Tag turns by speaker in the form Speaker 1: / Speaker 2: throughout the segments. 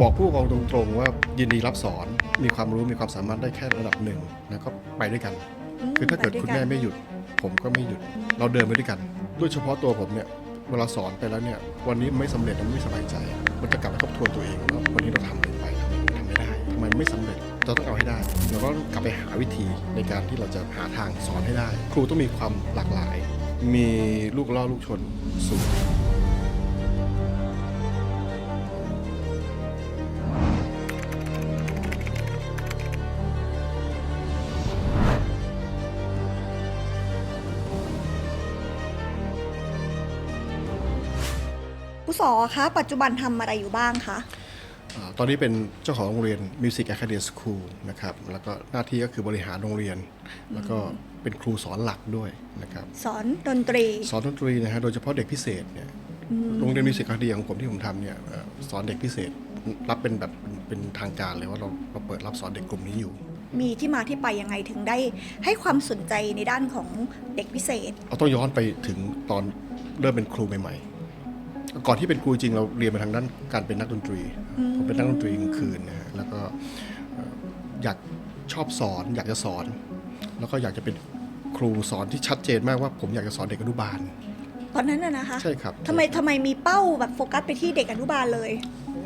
Speaker 1: บอกผู้ปกครองตรงๆว่ายินดีรับสอนมีความรู้มีความสามารถได้แค่ระดับหนึ่งแล้วก็ไปด้วยกันคือถ้าเกิดคุณแม่ไม่หยุด ผมก็ไม่หยุด เราเดินไปด้วยกันด้วยเฉพาะตัวผมเนี่ยเวลาสอนไปแล้วเนี่ย วันนี้ไม่สำเร็จมันไม่สบายใจ มันจะกลับมาทบทวนตัวเองว่าวันนี้เราทำอะไรไปทำไมทำไม่ได้ทำไมไม่สำเร็จเราต้องเอาให้ได้เราก็กลับไปหาวิธีในการที่เราจะหาทางสอนให้ได้ ครูต้องมีความหลากหลาย มีลูกล่อลูกชนสูง
Speaker 2: สอคะปัจจุบันทำอะไรอยู่บ้างคะ
Speaker 1: อ่าตอนนี้เป็นเจ้าของโรงเรียน Music Academy School นะครับแล้วก็หน้าที่ก็คือบริหารโรงเรียน แล้วก็เป็นครูสอนหลักด้วยนะครับ
Speaker 2: สอนดนตรี
Speaker 1: สอนดนตรีนะฮะโดยเฉพาะเด็กพิเศษเนี่ยโรงเรียน Music Academy ของผมที่ผมทำเนี่ยเอ่อสอนเด็กพิเศษรับเป็นแบบเป็นทางการเลยว่าเราเราเปิดรับสอนเด็กกลุ่มนี้อยู่
Speaker 2: มีที่มาที่ไปยังไงถึงได้ให้ความสนใจในด้านของเด็กพิเศษ
Speaker 1: เราต้องย้อนไปถึงตอนเริ่มเป็นครูใหม่ๆ ก่อนที่เป็นครูจริงเราเรียนมาทางด้านการเป็นนักดนตรี ผมเป็นนักดนตรีกลางคืนนะฮะแล้วก็เอ่ออยากชอบสอน อยากจะสอน แล้วก็อยากจะเป็นครูสอนที่ชัดเจนมากว่าผมอยากจะสอนเด็กอนุบาล
Speaker 2: ตอนนั้นน่ะนะคะ
Speaker 1: ใช่ครับ
Speaker 2: ทำไมทำไมมีเป้าแบบโฟกัสไปที่เด็กอนุบาลเลย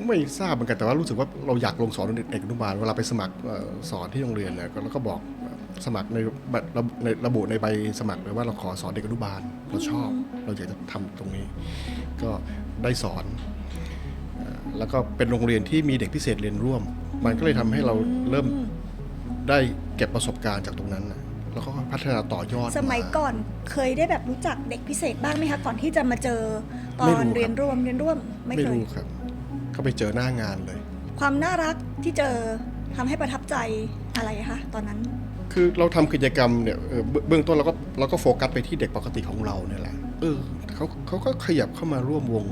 Speaker 1: ไม่ทราบเหมือนกันแต่ว่ารู้สึกว่าเราอยากลงสอนเด็กอนุบาลเวลาไปสมัครเอ่อสอนที่โรงเรียนเนี่ยก็แล้วก็บอกเอ่อ สมัครในบัตรระบุในระบุในใบสมัครเลยว่าเราขอสอนเด็กอนุบาลเราชอบ เราอยากจะทำตรงนี้ ก็ได้สอนเอ่อแล้วก็เป็นโรงเรียนที่มีเด็กพิเศษเรียนร่วม มันก็เลยทำให้เราเริ่มได้เก็บประสบการณ์จากตรงนั้นนะแล้วก็พัฒนาต่อยอด
Speaker 2: สมัยก่อนเคยได้แบบรู้จักเด็กพิเศษบ้างไหมคะก่อนที่จะมาเจอตอ
Speaker 1: ไม่
Speaker 2: น
Speaker 1: รู้ครับ
Speaker 2: เรียนร่วมเรียนร่วมไม่
Speaker 1: ไม่
Speaker 2: เคย
Speaker 1: รู้ครับก็ไปเจอหน้างานเลย
Speaker 2: ความน่ารักที่เจอทำให้ประทับใจอะไรคะตอนนั้น
Speaker 1: คือเราทำกิจกรรมเนี่ยเบื้องต้นเราก็เราก็โฟกัสไปที่เด็กปกติของเราเนี่ยแหละ เออเขาเขาก็ขยับเข้ามาร่วมวง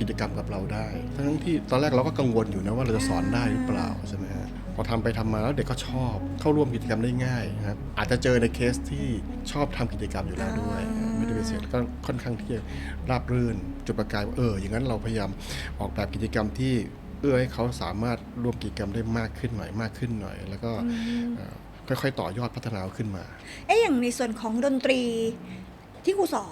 Speaker 1: กิจกรรมกับเราได้ ทั้งที่ตอนแรกเราก็กังวลอยู่นะว่าเราจะสอนได้หรือเปล่าใช่ไหมฮะพอทำไปทำมาแล้วเด็กก็ชอบเข้าร่วมกิจกรรมได้ง่ายนะครับอาจจะเจอในเคสที่ชอบทำกิจกรรมอยู่แล้วด้วย ไม่ได้เป็นเสียก็ค่อนข้างที่จะราบรื่นจุดประกายเอออย่างนั้นเราพยายามออกแบบกิจกรรมที่เอื้อให้เขาสามารถร่วมกิจกรรมได้มากขึ้นหน่อยมากขึ้นหน่อย แล้วก็ ค่อยๆต่อยอดพัฒนาขึ้นมา
Speaker 2: เอ๊ะอย่างในส่วนของดนตรีที่ครูสอ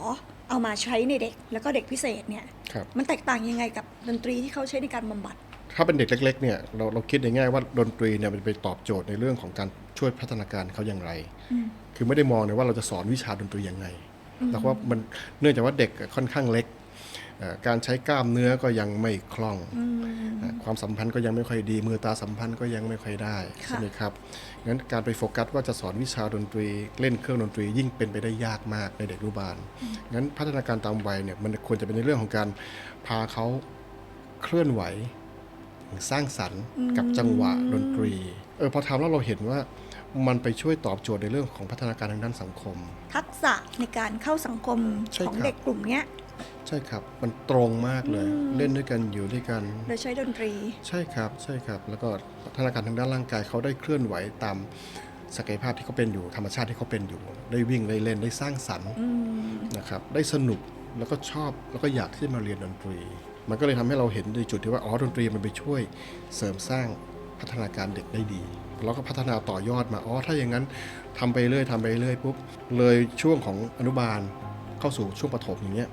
Speaker 2: เอามาใช้ในเด็กแล้วก็เด็กพิเศษเนี่ย
Speaker 1: ครับ
Speaker 2: มันแตกต่างยังไงกับดนตรีที่เขาใช้ในการบำบัด
Speaker 1: ถ้าเป็นเด็กเล็ก ๆ เนี่ยเราเราคิดในแง่ว่าดนตรีเนี่ยมันไปตอบโจทย์ในเรื่องของการช่วยพัฒนาการเขาอย่างไร คือไม่ได้มองเลยว่าเราจะสอนวิชาดนตรียังไงแต่ว่ามันเนื่องจากว่าเด็กค่อนข้างเล็กเอ่อ การใช้กล้ามเนื้อก็ยังไม่คล่องเอ่อความสัมพันธ์ก็ยังไม่ค่อยดี มือตาสัมพันธ์ก็ยังไม่ค่อยได้
Speaker 2: ค่ะ
Speaker 1: ใช่ไหมครับงั้นการไปโฟกัสว่าจะสอนวิชาดนตรีเล่นเครื่องดนตรียิ่งเป็นไปได้ยากมากในเด็กอนุบาลงั้นพัฒนาการตามวัยเนี่ยมันควรจะเป็นในเรื่องของการพาเขาเคลื่อนไหวสร้างสรรค์กับจังหวะดนตรีเออพอทำแล้วเราเห็นว่ามันไปช่วยตอบโจทย์ในเรื่องของพัฒนาการทางด้านสังคม
Speaker 2: ทักษะในการเข้าสังคม
Speaker 1: ใช่
Speaker 2: ของ
Speaker 1: ครับ
Speaker 2: เด็กกลุ่มเนี้ย
Speaker 1: ใช่ครับ มันตรงมากเลยเล่นด้วยกันอยู่ด้วยกัน
Speaker 2: โดยใช้ดนตรี
Speaker 1: ใช่ครับ ใช่ครับ แล้วก็พัฒนาการทางด้านร่างกายเขาได้เคลื่อนไหวตามศักยภาพที่เขาเป็นอยู่ ธรรมชาติที่เขาเป็นอยู่ ได้วิ่งได้เล่นได้สร้างสรรค์นะครับ ได้สนุกแล้วก็ชอบแล้วก็อยากที่จะมาเรียนดนตรี มันก็เลยทำให้เราเห็นในจุดที่ว่าอ๋อดนตรีมันไปช่วยเสริมสร้างพัฒนาการเด็กได้ดี แล้วก็พัฒนาต่อยอดมาอ๋อถ้าอย่างนั้นทำไปเรื่อยทำไปเรื่อยปุ๊บเลยช่วงของอนุบาล เข้าสู่ช่วงประถมอย่างเงี้ย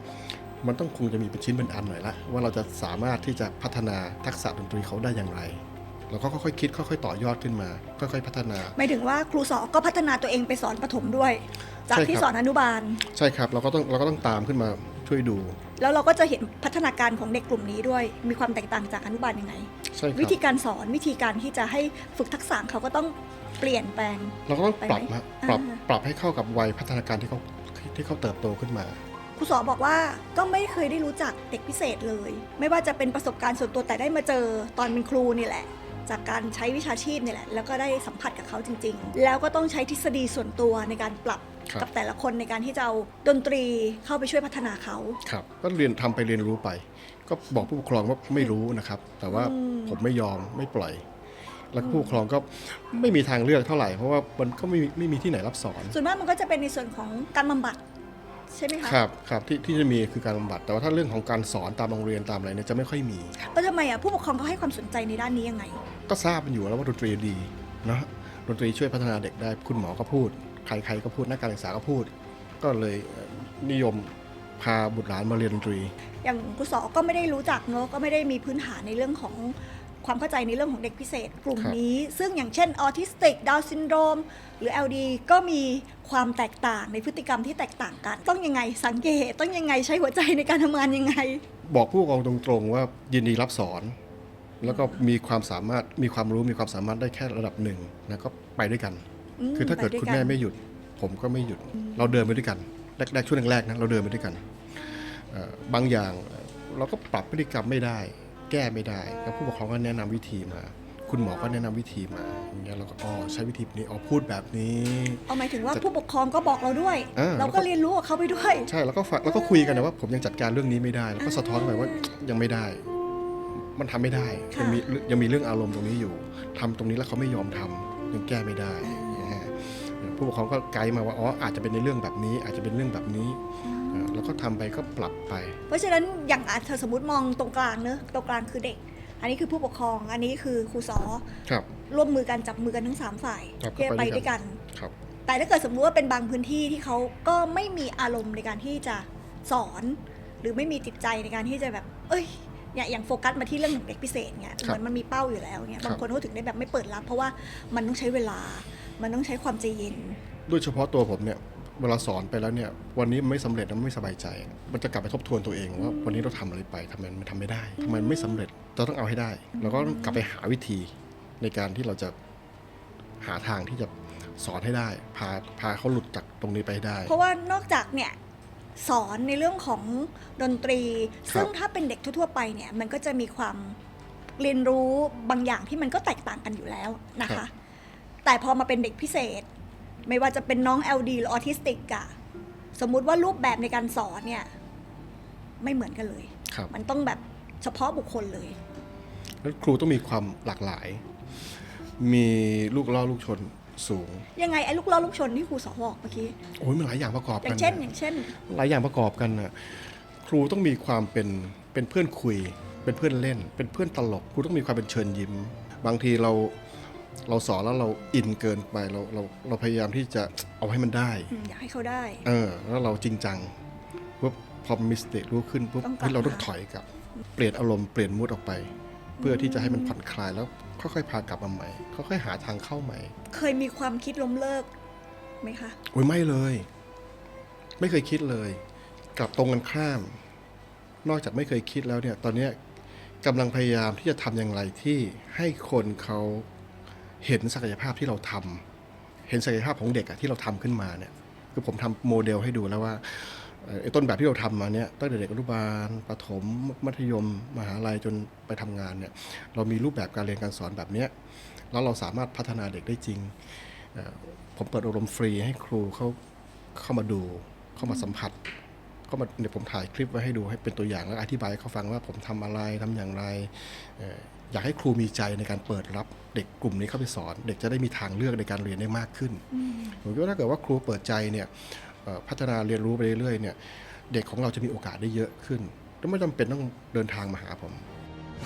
Speaker 1: มันต้องคงจะมีเป็นชิ้นเป็นอันหน่อยละว่าเราจะสามารถที่จะพัฒนาทักษะดนตรีเขาได้อย่างไรเราก็ค่อยๆคิดค่อยๆต่อยอดขึ้นมา ค่อยๆพัฒนา
Speaker 2: หมายถึงว่าครูสอก็พัฒนาตัวเองไปสอนประถมด้วย จาก
Speaker 1: ใช่ครับ
Speaker 2: ที่สอนอนุบาล
Speaker 1: ใช่ครับ เราก็ต้องเราก็ต้องตามขึ้นมาช่วยดู
Speaker 2: แล้วเราก็จะเห็นพัฒนาการของเด็กกลุ่มนี้ด้วย มีความแตกต่างจากอนุบาลยังไง
Speaker 1: ใช่ค
Speaker 2: วิ
Speaker 1: รับ
Speaker 2: ธีการสอนวิธีการที่จะให้ฝึกทักษะเขาก็ต้องเปลี่ยนแปลง
Speaker 1: เราก็ต้องปรับ
Speaker 2: ไปไหม
Speaker 1: ฮะปรับ
Speaker 2: อ่า
Speaker 1: ปรับให้เข้ากับวัยพัฒนาการที่เขา ที่เขาเติบโตขึ้นมา
Speaker 2: ครูสอบอกว่าก็ไม่เคยได้รู้จักเด็กพิเศษเลย ไม่ว่าจะเป็นประสบการณ์ส่วนตัวแต่ได้มาเจอตอนเป็นครูนี่แหละ จากการใช้วิชาชีพนี่แหละ แล้วก็ได้สัมผัสกับเขาจริง ๆ แล้วก็ต้องใช้ทฤษฎีส่วนตัวในการปรับ
Speaker 1: ครับ
Speaker 2: กับแต่ละคนในการที่จะเอาดนตรีเข้าไปช่วยพัฒนาเขา
Speaker 1: ครับก็เรียนทำไปเรียนรู้ไป ก็บอกผู้ปกครองว่าไม่รู้นะครับ แต่ว่าผมไม่ยอมไม่ปล่อย แล้วก็ผู้ปกครองก็ไม่มีทางเลือกเท่าไหร่ เพราะว่ามันก็ไม่มีไม่มีที่ไหนรับสอน
Speaker 2: ส่วนมากมันก็จะเป็นในส่วนของการบำบัดช่ไหมคะ
Speaker 1: ครับครับที่ที่จะมีคือการบำบัด แต่ว่าถ้าเรื่องของการสอนตามโรงเรียนตามอะไรเนี่ยจะไม่ค่อยมี
Speaker 2: แล้วทำไมอะผู้ปกครองเขาให้ความสนใจในด้านนี้ยังไง
Speaker 1: ก็ทราบกันอยู่แล้วว่าดนตรีดีนะดนตรีช่วยพัฒนาเด็กได้คุณหมอก็พูด ใครๆก็พูดนักการศึกษาก็พูด ก็เลยเอ่อนิยมพาบุตรหลานมาเรียนดนตรี
Speaker 2: อย่างครูสอก็ไม่ได้รู้จักเนอะก็ไม่ได้มีพื้นฐานในเรื่องของ ความเข้าใจในเรื่องของเด็กพิเศษกลุ่ม
Speaker 1: ครับ
Speaker 2: นี้ ซึ่งอย่างเช่นออทิสติกดาวซินโดรม หรือ LD ก็มีความแตกต่างในพฤติกรรมที่แตกต่างกัน ต้องยังไงสังเกตต้องยังไงใช้หัวใจในการทำงานยังไง
Speaker 1: บอกผู้ปกครองตรงๆว่ายินดีรับสอน แล้วก็มีความสามารถมีความรู้มีความสามารถได้แค่ระดับหนึ่งนะก็ไปด้วยกัน
Speaker 2: ม
Speaker 1: คือถ้าเกิด
Speaker 2: ไปวย
Speaker 1: คุณ
Speaker 2: น
Speaker 1: แม่ไม่หยุด ผมก็ไม่หยุด เราเดินไปด้วยกันแรกๆช่วงแรกๆนะเราเดินไปด้วยกันเอ่อบางอย่างเอ่อเราก็ปรับพฤติกรรมไม่ได้ แก้ไม่ได้แล้วผู้ปกครองก็แนะนำวิธีมา คุณหมอก็แนะนำวิธีมาอย่างเงี้ยเราก็อ๋อใช้วิธีนี้อ๋อพูดแบบนี้
Speaker 2: เอาหมายถึงว่าผู้ปกครองก็บอกเราด้วย
Speaker 1: อ่า
Speaker 2: เราก็เรียนรู้กับเขาไปด้วย
Speaker 1: ใช่แล้วก็ฝากแล้วก็คุยกันนะว่า ผมยังจัดการเรื่องนี้ไม่ได้ แล้วก็สะท้อนไปว่ายังไม่ได้ มันทำไม่ได้
Speaker 2: ค่ะ
Speaker 1: ยังมียังมีเรื่องอารมณ์ตรงนี้อยู่ทำตรงนี้แล้วเขาไม่ยอมทำยังแก้ไม่ได้นะฮะผู้ปกครองก็ไกด์มาว่าอ๋ออาจจะเป็นในเรื่องแบบนี้ อาจจะเป็นเรื่องแบบนี้เออ แล้วก็ทำไปก็ปรับไป
Speaker 2: เพราะฉะนั้นอย่างอาจจะสมมติมองตรงกลางเนอะตรงกลางคือเด็ก อันนี้คือผู้ปกครอง อันนี้คือครูสอ
Speaker 1: ครับ
Speaker 2: ร่วมมือกันจับมือกันทั้งสามฝ่าย
Speaker 1: ครับ
Speaker 2: ที่จะ
Speaker 1: ก็
Speaker 2: ไป
Speaker 1: ไปด้วย
Speaker 2: ด้วยกัน
Speaker 1: ครับ
Speaker 2: แต่ถ้าเกิดสมมุติว่าเป็นบางพื้นที่ที่เขาก็ไม่มีอารมณ์ในการที่จะสอน หรือไม่มีจิตใจในการที่จะแบบ เอ้ยเนี่ยอย่างโฟกัสมาที่เรื่องของเด็กพิเศษเนี่ย
Speaker 1: ครับ
Speaker 2: เหมือนมันมีเป้าอยู่แล้วเนี่ย
Speaker 1: ครับ
Speaker 2: บางคนเขาถึงได้แบบไม่เปิดรับ เพราะว่ามันต้องใช้เวลา มันต้องใช้ความใจเย็น
Speaker 1: โดยเฉพาะตัวผมเนี่ย เวลาสอนไปแล้วเนี่ยวันนี้มันไม่สำเร็จแล้วมันไม่สบายใจ มันจะกลับไปทบทวนตัวเองว่าวันนี้เราทำอะไรไปทำไมมันทำไม่ได้ทำไมมันไม่สำเร็จเราต้องเอาให้ได้เราก็ต้องกลับไปหาวิธีในการที่เราจะหาทางที่จะสอนให้ได้ พาพาเขาหลุดจากตรงนี้ไปให้ได้
Speaker 2: เพราะว่านอกจากเนี่ยสอนในเรื่องของดนตรี
Speaker 1: ครับ
Speaker 2: ซึ่งถ้าเป็นเด็กทั่วๆไปเนี่ยมันก็จะมีความเรียนรู้บางอย่างที่มันก็แตกต่างกันอยู่แล้วนะคะ แต่พอมาเป็นเด็กพิเศษ ไม่ว่าจะเป็นน้อง LD หรือออทิสติกอะสมมุติว่ารูปแบบในการสอนเนี่ย ไม่เหมือนกันเลย
Speaker 1: ครับ
Speaker 2: มันต้องแบบเฉพาะบุคคลเลย
Speaker 1: แล้วครูต้องมีความหลากหลาย มีลูกล่อลูกชนสูง
Speaker 2: ยังไงไอ้ลูกล้อลูกชนที่ครูสอบอกเมื่อกี้
Speaker 1: โอ้ยมันหลายอย่างประกอบ
Speaker 2: อ
Speaker 1: กั
Speaker 2: ย่านงเช่น อย่างเช่น
Speaker 1: หลายอย่างประกอบกันนะครูต้องมีความเป็นเป็นเพื่อนคุย เป็นเพื่อนเล่น เป็นเพื่อนตลก ครูต้องมีความเป็นเชิญยิ้ม บางทีเรา เราสอนแล้วเราอินเกินไปเราเราเราพยายามที่จะเอาให้มันได้
Speaker 2: อืมอยากให้เขาได้
Speaker 1: เออ แล้วเราจริงจังปุ๊บพอมิสเตรู้ขึ้นปุ๊บ
Speaker 2: ต้องกลับ
Speaker 1: เฮ้ยเราต้อง
Speaker 2: มา
Speaker 1: ถอยกลับ เปลี่ยนอารมณ์เปลี่ยนมูดออกไป เพื่อที่จะให้มันผ่อนคลายแล้วค่อยๆพากลับมาใหม่ค่อยๆหาทางเข้าใหม่
Speaker 2: เคยมีความคิดล้มเลิกไหมคะ
Speaker 1: โอ้ยไม่เลย ไม่เคยคิดเลย กลับตรงกันข้าม นอกจากไม่เคยคิดแล้วเนี่ย ตอนเนี้ยกำลังพยายามที่จะทำอย่างไรที่ให้คนเขา เห็นศักยภาพที่เราทำเห็นศักยภาพของเด็กอะที่เราทำขึ้นมาเนี่ยคือผมทำโมเดลให้ดูแล้วว่าไอ้ต้นแบบที่เราทำมาเนี่ยตั้งแต่เด็กอนุบาลประถม มัธยม มหาลัยจนไปทำงานเนี่ยเรามีรูปแบบการเรียนการสอนแบบเนี้ยแล้วเราสามารถพัฒนาเด็กได้จริง ผมเปิดอบรมฟรีให้ครูเขาเข้ามาดูเข้ามาสัมผัส ก็มาเดี๋ยวผมถ่ายคลิปไว้ให้ดูให้เป็นตัวอย่างแล้วอธิบายให้เขาฟังว่าผมทำอะไรทำอย่างไรเอ่ออยากให้ครูมีใจในการเปิดรับเด็กกลุ่มนี้เข้าไปสอน เด็กจะได้มีทางเลือกในการเรียนได้มากขึ้นผมคิดว่าถ้าเกิดว่าครูเปิดใจเนี่ยเอ่อพัฒนาเรียนรู้ไปเรื่อยๆเนี่ยเด็กของเราจะมีโอกาสได้เยอะขึ้น แล้วไม่จำเป็นต้องเดินทางมาหาผม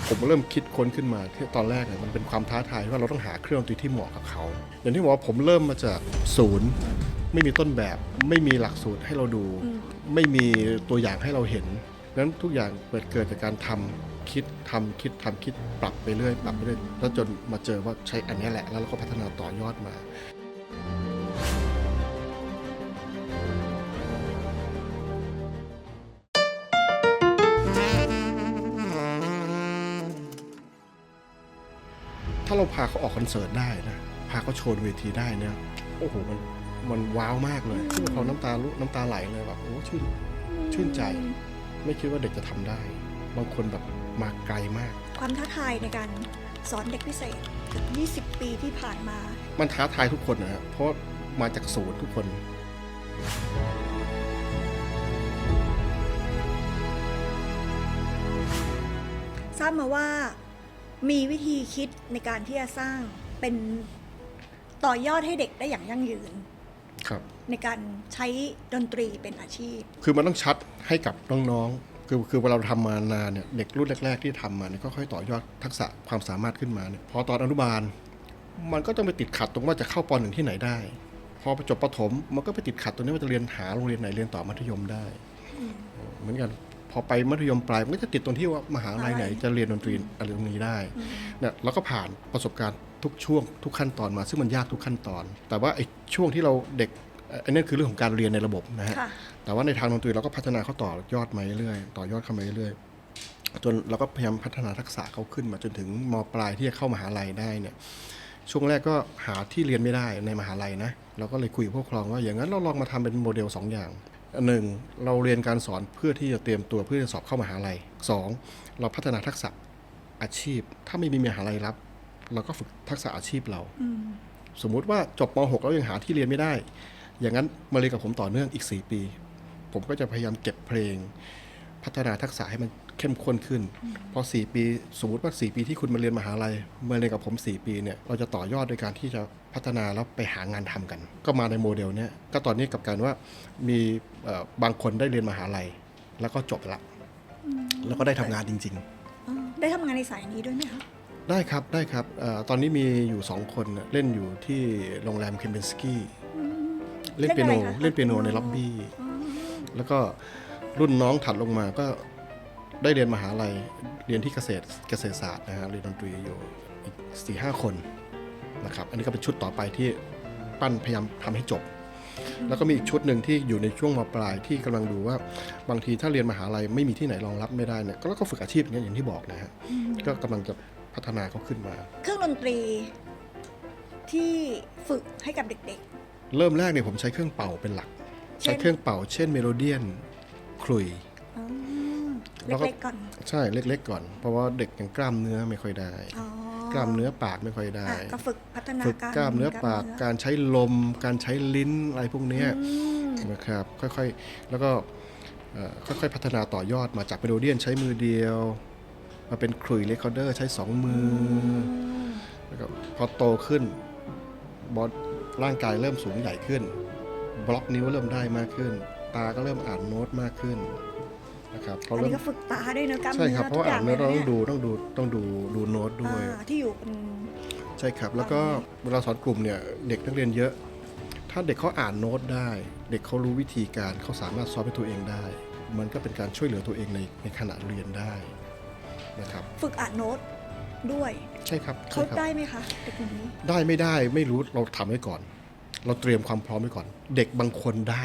Speaker 1: ผมเริ่มคิดค้นขึ้นมาที่ตอนแรกเนี่ยมันเป็นความท้าทายว่าเราต้องหาเครื่องดนตรีที่เหมาะกับเขาอย่างที่บอกว่าผมเริ่มมาจากศูนย์ ไม่มีต้นแบบ ไม่มีหลักสูตรให้เราดู ไม่มีตัวอย่างให้เราเห็นนั้นทุกอย่างเปิดเกิดจากการทำคิดทำคิดทำคิดปรับไปเรื่อยปรับไปเรื่อยแล้วจนมาเจอว่าใช้อันนี้แหละ แล้วเราก็พัฒนาต่อยอดมา ถ้าเราพาเขาออกคอนเสิร์ตได้นะพาเขาโชว์เวทีได้เนี่ยโอ้โหมันมันว้าวมากเลยผู้ปกครองน้ำตาลุน้ำตาไหลเลยแบบโอ้ชื่นชื่นใจ ไม่คิดว่าเด็กจะทำได้ บางคนแบบมาไกลมาก
Speaker 2: ความท้าทายในการสอนเด็กพิเศษเกือบ20 ปีที่ผ่านมา
Speaker 1: มันท้าทายทุกคนนะฮะเพราะมาจากศูนย์ทุกคน
Speaker 2: ทราบมาว่า มีวิธีคิดในการที่จะสร้างเป็นต่อยอดให้เด็กได้อย่างยั่งยืน
Speaker 1: ครับ
Speaker 2: ในการใช้ดนตรีเป็นอาชีพ
Speaker 1: คือมันต้องชัดให้กับน้องๆ คือคือเวลาเราทำมานานเนี่ยเด็กรุ่นแรก ๆ ที่ทำมาเนี่ยก็ค่อยต่อยอดทักษะความสามารถขึ้นมาเนี่ยพอตอนอนุบาล มันก็ต้องไปติดขัดตรงว่าจะเข้าปหนึ่งที่ไหนได้ พอไปจบประถมมันก็ไปติดขัดตรงนี้ว่าจะเรียนหาโรงเรียนไหนเรียนต่อมัธยมได้ เหมือนกัน พอไปมัธยมปลายมันก็จะติดตรงที่ว่ามหาลัยไหน จะเรียนดนตรีอะไรตรงนี้ได้เนี่ยเราก็ผ่านประสบการณ์ทุกช่วงทุกขั้นตอนมา ซึ่งมันยากทุกขั้นตอน แต่ว่าไอ้ช่วงที่เราเด็กเอ่ออันนั้นคือเรื่องของการเรียนในระบบนะฮะ
Speaker 2: ค่ะ
Speaker 1: แต่ว่าในทางดนตรีเราก็พัฒนาเขาต่อยอดมาเรื่อยๆต่อยอดเข้ามาเรื่อยๆจนเราก็พยายามพัฒนาทักษะเขาขึ้นมาจนถึงมปลายที่จะเข้ามหาลัยได้เนี่ยช่วงแรกก็หาที่เรียนไม่ได้ในมหาลัยนะเราก็เลยคุยกับผู้ปกครองว่าอย่างนั้นเราลองมาทำเป็นโมเดล 2 อย่าง หนึ่งเราเรียนการสอนเพื่อที่จะเตรียมตัวเพื่อจะสอบเข้ามหาลัยสองเราพัฒนาทักษะอาชีพ ถ้าไม่มีมหาลัยรับ เราก็ฝึกทักษะอาชีพเรา สมมุติว่าจบม .6 แล้วยังหาที่เรียนไม่ได้ อย่างนั้นมาเรียนกับผมต่อเนื่องอีก 4 ปี ผมก็จะพยายามเก็บเพลง พัฒนาทักษะให้มันเข้มข้นขึ้น พอ 4 ปี สมมติว่า 4 ปีที่คุณมาเรียนมหาลัยมาเรียนกับผม 4 ปีเนี่ยเราจะต่อยอดโดยการที่จะ พัฒนาแล้วไปหางานทำกัน ก็มาในโมเดลเนี้ยก็ตอนนี้กลับกลารว่ามีเอ่อบางคนได้เรียนมหาลัย แล้วก็จบละแล้วก็ได้ทำงานจริงๆ
Speaker 2: อ๋อได้ทำงานในสายนี้ด้วยไหมคะ
Speaker 1: ได้ครับได้ครับเออตอนนี้มีอยู่สองคนน่ะเล่นอยู่ที่โรงแรมเคมเบนสกี้เล่นเปียโน
Speaker 2: เล่นอะไรคะ
Speaker 1: เล่นเปียโนในล็อบบี้แล้วก็รุ่นน้องถัดลงมาก็ได้เรียนมหาลัยเรียนที่เกษตรเกษตรศาสตร์นะฮะเรียนดนตรีอยู่อีกสี่ห้าคน นะครับ อันนี้ก็เป็นชุดต่อไปที่ปั้นพยายามทำให้จบ แล้วก็มีอีกชุดหนึ่งที่อยู่ในช่วงมปลายที่กำลังดูว่าบางทีถ้าเรียนมหาลัยไม่มีที่ไหนรองรับไม่ได้เนี่ยก็แล้วก็ฝึกอาชีพอย่างเงี้ยอย่างที่บอกนะฮะก็กำลังจะพัฒนาเขาขึ้นมา
Speaker 2: เครื่องดนตรีที่ฝึกให้กับเด็ก
Speaker 1: เริ่มแรกเนี่ยผมใช้เครื่องเป่าเป็นหลัก
Speaker 2: เช่น
Speaker 1: ใช้เครื่องเป่า เช่นเมโลเดียนคลุย
Speaker 2: ๆอ๋อ
Speaker 1: แล้วก็
Speaker 2: เล็กๆก่อน
Speaker 1: ใช่เล็กๆก่อน เพราะว่าเด็กยังกล้ามเนื้อไม่ค่อยได้
Speaker 2: อ๋อ ก
Speaker 1: ล้ามเนื้อปากไม่ค่อยได้
Speaker 2: อะก็ฝึกพัฒนา
Speaker 1: ฝึก
Speaker 2: การ
Speaker 1: กล้ามเนื้อปาก
Speaker 2: ล้ม
Speaker 1: การใช้ลม การใช้ลิ้นอะไรพวกเนี้ย
Speaker 2: อืม
Speaker 1: นะครับค่อยๆแล้วก็เอ่อค่อยๆพัฒนาต่อยอดมาจากเมโลเดียนใช้มือเดียว มาเป็นคลุยเรคคอร์เดอร์ใช้สองมืออแล้วก็พอโตขึ้นบอดร่างกายเริ่มสูงใหญ่ขึ้น บล็อกนิ้วเริ่มได้มากขึ้น ตาก็เริ่มอ่านโน้ตมากขึ้น นะครับเขา
Speaker 2: อัน
Speaker 1: เริ่
Speaker 2: นี้
Speaker 1: ม
Speaker 2: ก็ฝึกตาด้วยเนอะกล้าม
Speaker 1: ใช่
Speaker 2: เนื้อ
Speaker 1: ครับเพราะ
Speaker 2: ทุก
Speaker 1: ว่า
Speaker 2: อย่า
Speaker 1: อ่างนโน้ตเรา
Speaker 2: ล
Speaker 1: ต้
Speaker 2: ย
Speaker 1: องดูต้องดูต้องดูดูโน้ตด้วย
Speaker 2: อ่าที่อยู่เป็น
Speaker 1: ใช่ครับ แล้วก็เวลาสอนกลุ่มเนี่ยเด็กนักเรียนเยอะ ถ้าเด็กเขาอ่านโน้ตได้ เด็กเขารู้วิธีการเขาสามารถสอนให้ตัวเองได้ มันก็เป็นการช่วยเหลือตัวเองในในขณะเรียนได้นะครับ
Speaker 2: ฝึกอ่านโน้ตด้วย
Speaker 1: ใช่ครับ
Speaker 2: เขา
Speaker 1: ใช่ครับ
Speaker 2: ได้ไหมคะเด็กกลุ่มนี้
Speaker 1: ได้ไม่ได้ไม่รู้เราทำไว้ก่อน เราเตรียมความพร้อมไว้ก่อน เด็กบางคนได้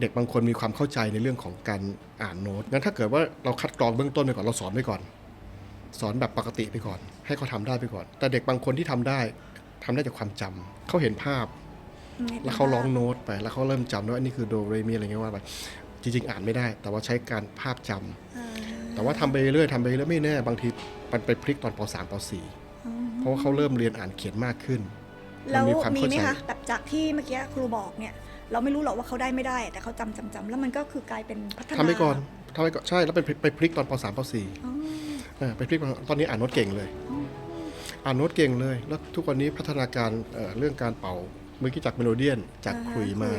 Speaker 1: เด็กบางคนมีความเข้าใจในเรื่องของการอ่านโน้ตงั้นถ้าเกิดว่าเราคัดกรองเบื้องต้นไปก่อนเราสอนไปก่อน สอนแบบปกติไปก่อน ให้เขาทำได้ไปก่อน แต่เด็กบางคนที่ทำได้ทำได้จากความจำเขาเห็นภาพ แล้วเขาร้องโน้ตไป แล้วเขาเริ่มจำว่าอันนี้คือโดเรมีอะไรเงี้ยว่าไปจริงๆ อ่านไม่ได้ แต่ว่าใช้การภาพจำแต่ว่าทำไปเรื่อยๆทำไปเรื่อยไม่แน่บางทีมันไปพลิกตอนป .3 ป .4 เพราะว่าเขาเริ่มเรียนอ่านเขียนมากขึ้น
Speaker 2: แล้ว
Speaker 1: มันมีความ
Speaker 2: มี
Speaker 1: เข้า
Speaker 2: ไหม
Speaker 1: ใจ
Speaker 2: คะแบบจากที่เมื่อกี้ครูบอกเนี่ย เราไม่รู้หรอกว่าเขาได้ไม่ได้ แต่เขาจำจำจำแล้วมันก็คือกลายเป็นพัฒนา
Speaker 1: ทำไปก่อนทำไปก่อนใช่แล้วไปไปพลิกตอนป .3 ป .4
Speaker 2: อ๋อ
Speaker 1: เออไปพลิกมาตอนนี้อ่านโน้ตเก่งเลย อ่านโน้ตเก่งเลย แล้วทุกวันนี้พัฒนาการเอ่อเรื่องการเป่าเมื่อกี้จากเมโลเดียนจากขลุยมา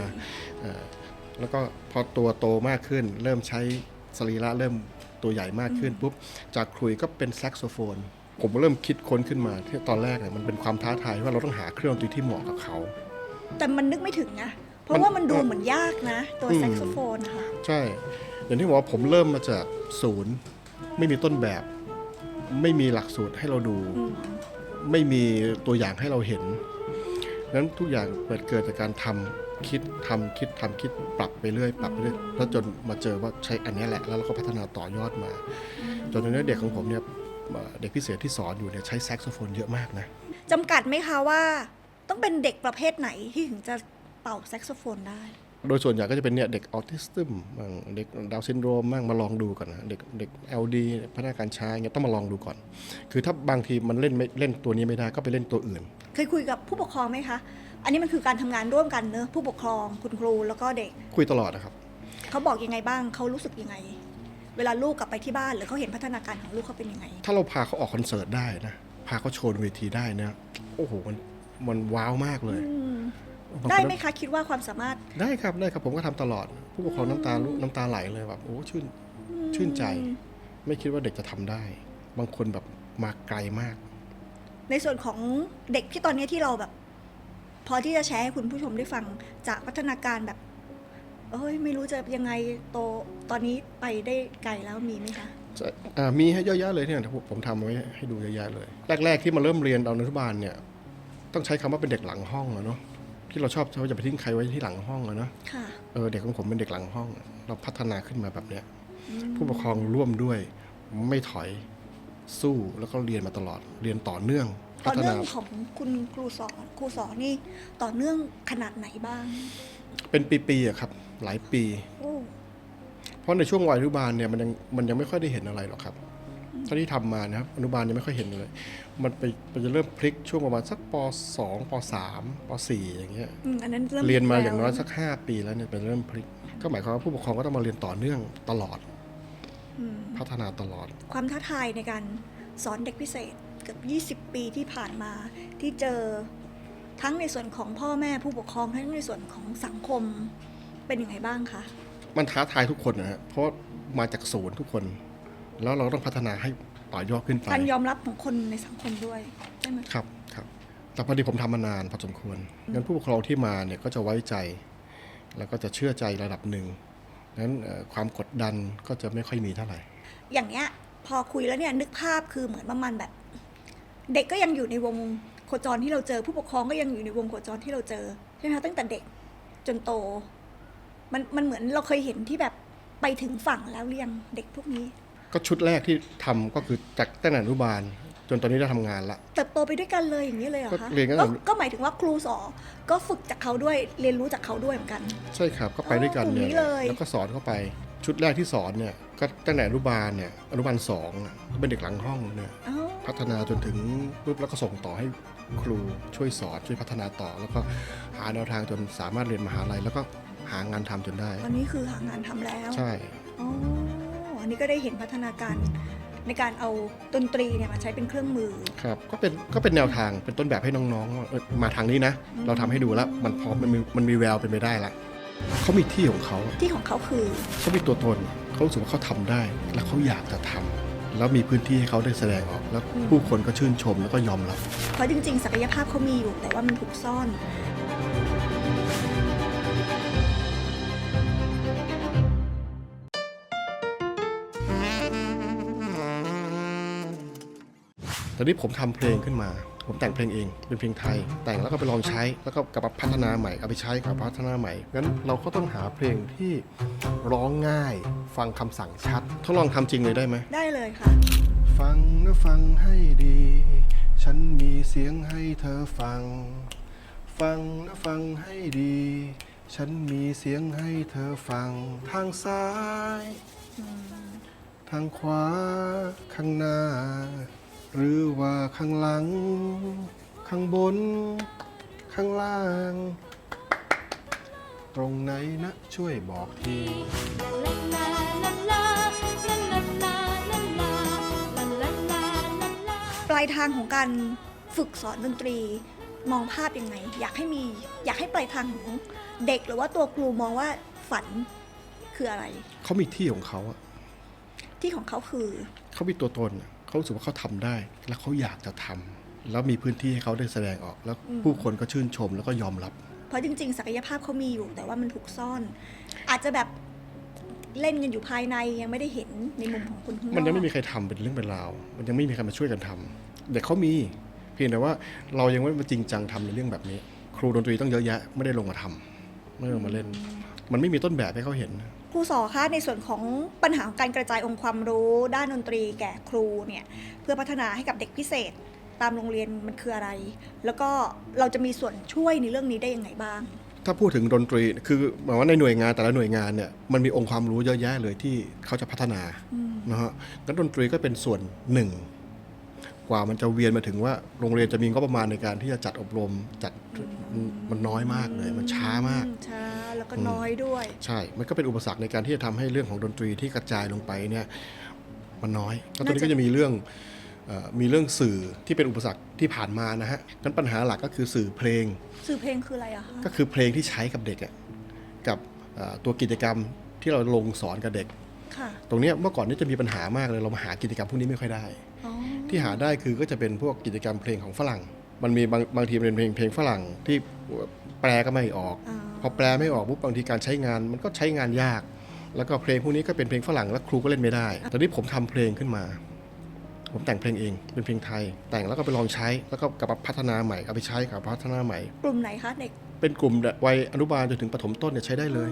Speaker 1: เอ่อแล้วก็พอตัวโตมากขึ้น เริ่มใช้สรีระเริ่มตัวใหญ่มากขึ้นปุ๊บจากขลุยก็เป็นแซกโซโฟนผมเริ่มคิดค้นขึ้นมาที่ตอนแรกเนี่ยมันเป็นความท้าทายว่าเราต้องหาเครื่องดนตรีที่เหมาะกับเขา
Speaker 2: แต่มันนึกไม่ถึงนะ เพราะ
Speaker 1: มัน
Speaker 2: ว่ามันดูเหมือนยากนะ ตัว
Speaker 1: อืม
Speaker 2: แซกโซโฟนนะคะ
Speaker 1: ใช่ อย่างที่บอกว่าผมเริ่มมาจากศูนย์ ไม่มีต้นแบบ ไม่มีหลักสูตรให้เราดู
Speaker 2: อืม
Speaker 1: ไม่มีตัวอย่างให้เราเห็นนั้นทุกอย่างเปิดเกิดจากการทำคิดทำคิดทำคิดปรับไปเรื่อยปรับไปเรื่อยแล้วจนมาเจอว่าใช้อันเนี้ยแหละแล้วเราก็พัฒนาต่อยอดมา จนตอนนี้เด็กของผมเนี่ยเอ่อเด็กพิเศษที่สอนอยู่เนี่ยใช้แซกโซโฟนเยอะมากนะ
Speaker 2: จำกัดไหมคะว่าต้องเป็นเด็กประเภทไหนที่ถึงจะ เป่าแซกโซโฟนได้
Speaker 1: โดยส่วนใหญ่ก็จะเป็นเนี่ยเด็กออทิสตึมบ้างเด็กดาวน์ซินโดรมบ้างมาลองดูก่อนนะเด็กเด็ก LD พัฒนาการช้าเงี้ยต้องมาลองดูก่อน คือถ้าบางทีมันเล่นไม่เล่นตัวนี้ไม่ได้ก็ไปเล่นตัวอื่น
Speaker 2: เคยคุยกับผู้ปกครองไหมคะ อันนี้มันคือการทำงานร่วมกันเนอะผู้ปกครองคุณครูแล้วก็เด็ก
Speaker 1: คุยตลอดนะครับ
Speaker 2: เขาบอกยังไงบ้าง เขารู้สึกยังไง เวลาลูกกลับไปที่บ้าน หรือเขาเห็นพัฒนาการของลูกเขาเป็นยังไง
Speaker 1: ถ้าเราพาเขาออกคอนเสิร์ตได้นะ พาเขาโชว์บนเวทีได้นะ โอ้โหมันมันว้าวมากเลย
Speaker 2: อืม
Speaker 1: บางคน
Speaker 2: ได้ไหมคะ คิดว่าความสามารถ
Speaker 1: ได้ครับได้ครับผมก็ทำตลอด ผู้ปกครองน้ำตาลุน้ำตาไหลเลยแบบโอ้ชื่นชื่นใจ ไม่คิดว่าเด็กจะทำได้ บางคนแบบมาไกลมาก
Speaker 2: ในส่วนของเด็กที่ตอนนี้ที่เราแบบ พอที่จะแชร์ให้คุณผู้ชมได้ฟังจากพัฒนาการแบบเอ้ยไม่รู้จะยังไงโตตอนนี้ไปได้ไกลแล้วมีไหมคะ
Speaker 1: ใช่อ่ามีให้เยอะแยะเลยเนี่ยผมผมทำไว้ให้ดูเยอะแยะเลย แรก ๆ ที่มาเริ่มเรียนตอนอนุบาลเนี่ย ต้องใช้คำว่าเป็นเด็กหลังห้องอะเนาะ ที่เราชอบเราจะไปทิ้งใครไว้ที่หลังห้องอะเนาะ
Speaker 2: ค่ะ
Speaker 1: เออเด็กของผมเป็นเด็กหลังห้อง เราพัฒนาขึ้นมาแบบเนี้ย ผู้ปกครองร่วมด้วย ไม่ถอยสู้แล้วก็เรียนมาตลอดเรียนต่อเนื่อง
Speaker 2: ต่
Speaker 1: พั
Speaker 2: อ
Speaker 1: ฒ
Speaker 2: เนื่
Speaker 1: นา
Speaker 2: องของคุณครูสอนครูสอนนี่ต่อเนื่องขนาดไหนบ้าง
Speaker 1: เป็นปีๆอะครับ หลายปี
Speaker 2: โอ้
Speaker 1: เพราะในช่วงวัยอนุบาลเนี่ยมันยังมันยังไม่ค่อยได้เห็นอะไรหรอกครับ เท่าที่ทำมานะครับอนุบาลยังไม่ค่อยเห็นเลย มันไปมันจะเริ่มพลิกช่วงประมาณสักป .2 ป .3 ป .4 อย่างเงี้ย
Speaker 2: อืมอันนั้นเริ่ม
Speaker 1: เรียนมา
Speaker 2: แล้ว
Speaker 1: อย่างน้อยสัก5ปีแล้วเนี่ยเป็นเริ่มพลิก ก็หมายความว่าผู้ปกครองก็ต้องมาเรียนต่อเนื่องตลอด
Speaker 2: อืม
Speaker 1: พัฒนาตลอด
Speaker 2: ความท้าทายในการสอนเด็กพิเศษเกือบ20 ปีที่ผ่านมาที่เจอทั้งในส่วนของพ่อแม่ผู้ปกครองทั้งในส่วนของสังคมเป็นยังไงบ้างคะ
Speaker 1: มันท้าทายทุกคนนะฮะเพราะมาจากศูนย์ทุกคน แล้วเราต้องพัฒนาให้ต่อยอดขึ้นไป
Speaker 2: การยอมรับของคนในสังคมด้วยใช่ไหม
Speaker 1: ครับครับแต่พอดีผมทำมานานพอสมควรงั้นผู้ปกครองที่มาเนี่ยก็จะไว้ใจ แล้วก็จะเชื่อใจระดับหนึ่งงั้นเอ่อความกดดันก็จะไม่ค่อยมีเท่าไหร่
Speaker 2: อย่างเนี้ยพอคุยแล้วเนี่ยนึกภาพคือเหมือนประมาณแบบ เด็กก็ยังอยู่ในวงโคจรที่เราเจอ ผู้ปกครองก็ยังอยู่ในวงโคจรที่เราเจอใช่ไหมคะตั้งแต่เด็กจนโต มันมันเหมือนเราเคยเห็นที่แบบไปถึงฝั่งแล้วเรียงเด็กพวกนี้
Speaker 1: ก็ชุดแรกที่ทำก็คือจากตั้งแต่อนุบาล จนตอนนี้ได้ทำงานละ
Speaker 2: เติบโตไปด้วยกันเลยอย่างนี้เลยเหรอ
Speaker 1: ก็
Speaker 2: คะ
Speaker 1: เรียนกันเหรอ
Speaker 2: ก็ก็หมายถึงว่าครูสอก็ฝึกจากเขาด้วยเรียนรู้จากเขาด้วยเหมือนกัน
Speaker 1: ใช่ครับก็ไปด้วยกัน
Speaker 2: อ๋อกลุ่
Speaker 1: เนี่ย
Speaker 2: มนี้เลย
Speaker 1: แล้วก็สอนเข้าไป ชุดแรกที่สอนเนี่ยก็ตั้งแต่อนุบาลเนี่ยอนุบาลสองน่ะก็เป็นเด็กหลังห้องเนี่ย
Speaker 2: อ้าว
Speaker 1: พัฒนาจนถึงปุ๊บแล้วก็ส่งต่อให้ครูช่วยสอนช่วยพัฒนาต่อ แล้วก็หาแนวทางจนสามารถเรียนมหาลัย แล้วก็หางานทำจนได้
Speaker 2: ตอนนี้คือหางานทำแล้ว
Speaker 1: ใช่
Speaker 2: อ๋อ อันนี้ก็ได้เห็นพัฒนาการในการเอาดนตรีเนี่ยมาใช้เป็นเครื่องมือ
Speaker 1: ครับก็เป็นก็เป็นแนวทางเป็นต้นแบบให้น้องๆว่าเออมาทางนี้นะ เราทำให้ดูแล้วมันพร้อมมันมีมันมีแววเป็นไปได้ละเขามีที่ของเขา
Speaker 2: ที่ของเขาคือ
Speaker 1: เขามีตัวตนเขารู้สึกว่าเขาทำได้ แล้วเขาอยากจะทำแล้วมีพื้นที่ให้เขาได้แสดงออก แล้วผู้คนก็ชื่นชมแล้วก็ยอมรับ
Speaker 2: เพราะจริงๆ ศักยภาพเขามีอยู่แต่ว่ามันถูกซ่อน
Speaker 1: อนนี้ผมทำเพลงขึ้นมา ผมแต่งเพลงเองเป็นเพลงไทย แต่งแล้วก็ไปลองใช้แล้วก็กลับมาพัฒนาใหม่เอาไปใช้กลับมาพัฒนาใหม่งั้นเราก็ต้องหาเพลงที่ร้องง่าย ฟังคำสั่งชัดทดลองทำจริงเลยได้ไหม
Speaker 2: ได้เลยค่ะ
Speaker 1: ฟังนะฟังให้ดี ฉันมีเสียงให้เธอฟัง ฟังนะฟังให้ดี ฉันมีเสียงให้เธอฟัง ทางซ้าย ทางขวาข้างหน้า หรือว่าข้างหลัง ข้างบน ข้างล่าง ตรงไหนนะ ช่วยบอกที
Speaker 2: ปลายทางของการฝึกสอนดนตรีมองภาพยังไง อยากให้มีอยากให้ปลายทางของเด็กหรือว่าตัวครูมองว่าฝันคืออะไร
Speaker 1: เขามีที่ของเขาอะ
Speaker 2: ที่ของเขาคือ
Speaker 1: เขามีตัวตนอะ เขารู้สึกว่าเขาทำได้ แล้วเขาอยากจะทำแล้วมีพื้นที่ให้เขาได้แสดงออก แล้วผู้คนก็ชื่นชมแล้วก็ยอมรับ
Speaker 2: เพราะจริง ๆ ศักยภาพเขามีอยู่แต่ว่ามันถูกซ่อน อาจจะแบบเล่นกันอยู่ภายในยังไม่ได้เห็นในมุมของคุณข้างนอก
Speaker 1: มันยังไม่มีใครทำเป็นเรื่องเป็นราว มันยังไม่มีใครมาช่วยกันทำเด็กเขามี เพียงแต่ว่าเรายังไม่มาจริงจังทำในเรื่องแบบนี้ ครูดนตรีต้องเยอะแยะไม่ได้ลงมาทำไม่ได้ลงมาเล่น มันไม่มีต้นแบบให้เขาเห็น
Speaker 2: ครูสอคะในส่วนของปัญหาของการกระจายองค์ความรู้ ด้านดนตรีแก่ครูเนี่ยเพื่อพัฒนาให้กับเด็กพิเศษตามโรงเรียนมันคืออะไร แล้วก็เราจะมีส่วนช่วยในเรื่องนี้ได้ยังไงบ้าง
Speaker 1: ถ้าพูดถึงดนตรีคือหมายว่าในหน่วยงานแต่ละหน่วยงานเนี่ยมันมีองค์ความรู้เยอะแยะเลยที่เขาจะพัฒนานะฮะงั้นดนตรีก็เป็นส่วนหนึ่ง กว่ามันจะเวียนมาถึงว่าโรงเรียนจะมีงบประมาณในการที่จะจัดอบรมจัดมันมันน้อยมากเลยมันช้ามาก
Speaker 2: อืช้าแล้วก็น้อยด้วย
Speaker 1: ใช่ มันก็เป็นอุปสรรคในการที่จะทำให้เรื่องของดนตรีที่กระจายลงไปเนี่ยมันน้อยแล้วตอนนี้
Speaker 2: น่าจะ
Speaker 1: ก็จะมีเรื่องเอ่อมีเรื่องสื่อที่เป็นอุปสรรคที่ผ่านมานะฮะงั้นปัญหาหลักก็คือสื่อเพลง
Speaker 2: สื่อเพลงคืออะไรอะคะ
Speaker 1: ก็คือเพลงที่ใช้กับเด็กอะกับเอ่อตัวกิจกรรมที่เราลงสอนกับเด็ก
Speaker 2: ค่ะ
Speaker 1: ตรงเนี้ยเมื่อก่อนนี่จะมีปัญหามากเลยเรามาหากิจกรรมพวกนี้ไม่ค่อยได้
Speaker 2: อ๋อ
Speaker 1: ที่หาได้คือก็จะเป็นพวกกิจกรรมเพลงของฝรั่ง มันมีบางบางทีเป็นเพลงเพลงฝรั่งที่แปลก็ไม่ออก
Speaker 2: อ่า
Speaker 1: พอแปลไม่ออกปุ๊บบางทีการใช้งานมันก็ใช้งานยาก แล้วก็เพลงพวกนี้ก็เป็นเพลงฝรั่งแล้วครูก็เล่นไม่ได้ ตอนนี้ผมทำเพลงขึ้นมา ผมแต่งเพลงเองเป็นเพลงไทย แต่งแล้วก็ไปลองใช้แล้วก็กลับมาพัฒนาใหม่เอาไปใช้กับพัฒนาใหม่
Speaker 2: กลุ่มไหนคะเด็ก
Speaker 1: เป็นกลุ่มวัยอนุบาลจนถึงประถมต้นเนี่ยใช้ได้เลย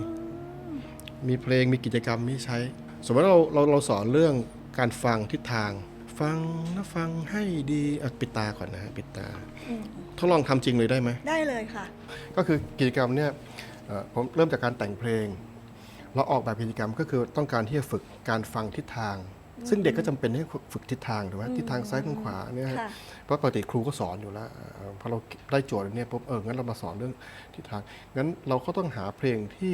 Speaker 1: มีเพลงมีกิจกรรมที่ใช้ สมมติว่าเราเราเราสอนเรื่องการฟังทิศทาง ฟังนะฟังให้ดีอะปิดตาก่อนนะฮะปิดตา
Speaker 2: อืม
Speaker 1: ทดลองทำจริงเลยได้ไหม
Speaker 2: ได้เลยค่ะ
Speaker 1: ก็คือกิจกรรมเนี่ยเอ่อผมเริ่มจากการแต่งเพลง เราออกแบบกิจกรรมก็คือต้องการที่จะฝึกการฟังทิศทาง ซึ่งเด็กก็จำเป็นให้ฝึกทิศทางถูกไหมทิศทางซ้ายทางขวาเนี่ยฮะ
Speaker 2: ค่ะ
Speaker 1: เพราะปกติครูก็สอนอยู่แล้วเอ่อพอเราได้โจทย์เนี่ยปุ๊บเอองั้นเรามาสอนเรื่องทิศทางงั้นเราก็ต้องหาเพลงที่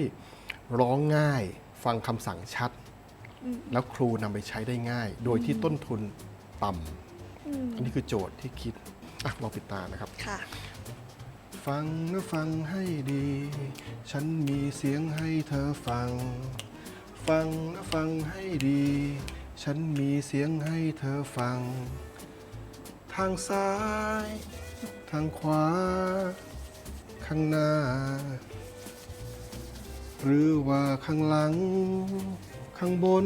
Speaker 1: ร้องง่ายฟังคำสั่งชัด
Speaker 2: อืม
Speaker 1: แล้วครูนำไปใช้ได้ง่าย โดยที่ต้นทุน ต่
Speaker 2: อืมำ
Speaker 1: อันนี้คือโจทย์ที่คิดอะเราปิดตานะครับ
Speaker 2: ค่ะ
Speaker 1: ฟังนะฟังให้ดี ฉันมีเสียงให้เธอฟัง ฟังนะฟังให้ดี ฉันมีเสียงให้เธอฟัง ทางซ้าย ทางขวา ข้างหน้า หรือว่าข้างหลัง ข้างบน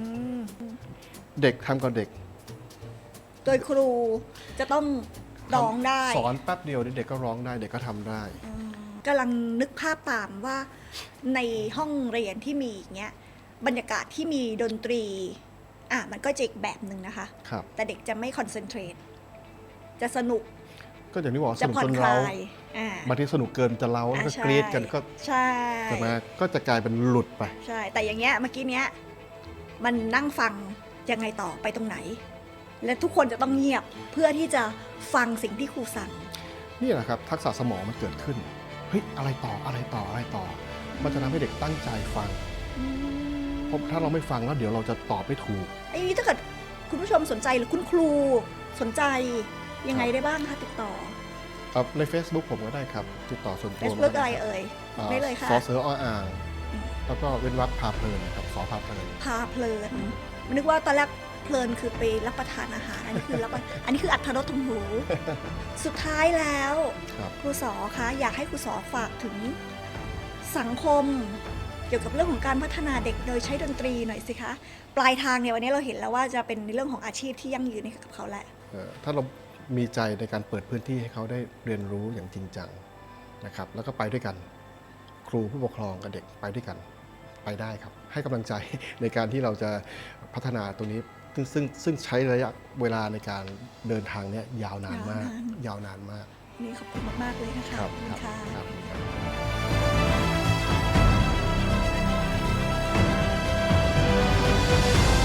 Speaker 1: เด็กทำกับเด็ก
Speaker 2: โดยครูจะต้องร้องได้
Speaker 1: สอนแป๊บเดียวเด็กก็ร้องได้เด็กก็ทำได้
Speaker 2: อืมกำลังนึกภาพตามว่าในห้องเรียนที่มีอย่างเงี้ยบรรยากาศที่มีดนตรี อะมันก็จะอีกแบบหนึ่งนะคะ
Speaker 1: ครับ
Speaker 2: แต่เด็กจะไม่คอนเซนเทรตจะสนุก
Speaker 1: ก็อย่างที่บอกส
Speaker 2: จะ
Speaker 1: นุก
Speaker 2: ผ่อ
Speaker 1: จ
Speaker 2: น
Speaker 1: น
Speaker 2: ค
Speaker 1: เรา
Speaker 2: ลายอ่า
Speaker 1: บางทีสนุกเกินจะเล้าแล้วก็
Speaker 2: อะใช่
Speaker 1: กรี๊ดกันก็
Speaker 2: ใช่
Speaker 1: ใช่ไหมก็จะกลายเป็นหลุดไป
Speaker 2: ใช่ แต่อย่างเงี้ยเมื่อกี้เนี้ยมันนั่งฟัง ยังไงต่อไปตรงไหน และทุกคนจะต้องเงียบเพื่อที่จะฟังสิ่งที่ครูสั่ง
Speaker 1: นี่แหละครับ ทักษะสมองมันเกิดขึ้น เฮ้ย อะไรต่ออะไรต่ออะไรต่อ มันจะทำให้เด็กตั้งใจฟัง เพราะถ้าเราไม่ฟังแล้วเดี๋ยวเราจะตอบไม่ถูก
Speaker 2: ไอ้นี้ถ้าเกิดคุณผู้ชมสนใจหรือคุณครูสนใจยังไงได้บ้างคะติดต่อ
Speaker 1: เอ่อใน Facebook ผมก็ได้ครับ ติดต่อส่วนตัว
Speaker 2: Facebook
Speaker 1: มา
Speaker 2: อะไร
Speaker 1: ด้คบ
Speaker 2: เอ่ย
Speaker 1: อ่า
Speaker 2: ได้เลยค่ะ
Speaker 1: สอเสือออ่างแล้วก็เว้นวรรคพาเพลินนะครับสอพาเพลิน
Speaker 2: พาเพลิน นึกว่าตอนแรกเพลินคือไปรับประทานอาหาร อันนี้คือรับประอันนี้คืออัธรสทางหูสุดท้ายแล้ว
Speaker 1: ครับ
Speaker 2: ครูสอคะอยากให้ครูสอฝากถึงสังคม เกี่ยวกับเรื่องของการพัฒนาเด็กโดยใช้ดนตรีหน่อยสิคะ ปลายทางเนี่ยวันนี้เราเห็นแล้วว่าจะเป็นในเรื่องของอาชีพที่ยั่งยืนให้กับเขาแหละ
Speaker 1: เอ่อถ้าเรามีใจในการเปิดพื้นที่ให้เขาได้เรียนรู้อย่างจริงจังนะครับ แล้วก็ไปด้วยกัน ครูผู้ปกครองกับเด็กไปด้วยกัน ไปได้ครับ ให้กำลังใจ ในการที่เราจะ พัฒนาตรงนี้ซึ่งซึ่งซึ่งใช้ระยะเวลาในการเดินทางเนี้ยยาวนานมาก ยาวนานมาก
Speaker 2: นี่ขอบคุณมาก ๆ เลยนะคะ
Speaker 1: ครับ
Speaker 2: ขอบคุณ
Speaker 1: ครับ
Speaker 2: ค่ะ
Speaker 1: ครับ